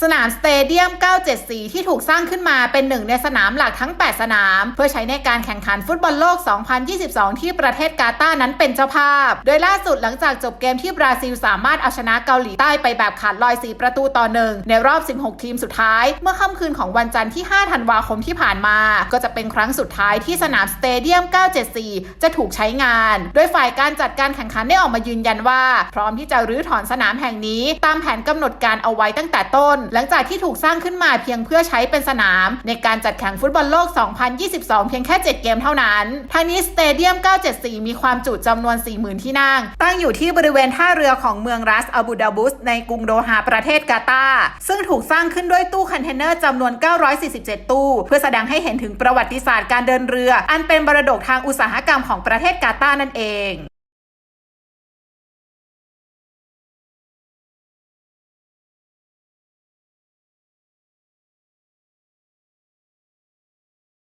สนามสเตเดียม 974 ที่ถูกสร้างขึ้นมาเป็นหนึ่งในสนามหลักทั้ง 8 สนาม เพื่อใช้ในการแข่งขันฟุตบอลโลก 2022 ที่ประเทศกาตาร์นั้นเป็นเจ้าภาพ โดยล่าสุดหลังจากจบเกมที่บราซิลสามารถเอาชนะเกาหลีใต้ไปแบบขาดลอย 4 ประตูต่อหนึ่งในรอบ 16 ทีมสุดท้าย เมื่อค่ำคืนของวันจันทร์ที่ 5 ธันวาคมที่ผ่านมา ก็จะเป็นครั้งสุดท้ายที่สนามสเตเดียม 974 จะถูกใช้งาน โดยฝ่ายการจัดการแข่งขันได้ออกมายืนยันว่า พร้อมที่จะรื้อถอนสนามแห่งนี้ ตามแผนกำหนดการเอาไว้ตั้งแต่ต้นหลังจากที่ถูกสร้างขึ้นมาเพียงเพื่อใช้เป็นสนาม ในการจัดแข่งฟุตบอลโลก 2022 เพียงแค่ 7 เกมเท่านั้น ทางนี้สเตเดียม 974 มีความจุจำนวน 40,000 ที่นั่ง ตั้งอยู่ที่บริเวณท่าเรือของเมืองรัสอาบูดาบุส ในกรุงโดฮาประเทศกาตาร์ซึ่งถูกสร้างขึ้นด้วยตู้คอนเทนเนอร์จำนวน 947 ตู้ เพื่อแสดงให้เห็นถึงประวัติศาสตร์การเดินเรือ อันเป็นบรดกทางอุตสาหกรรมของประเทศกาตาร์นั่นเอง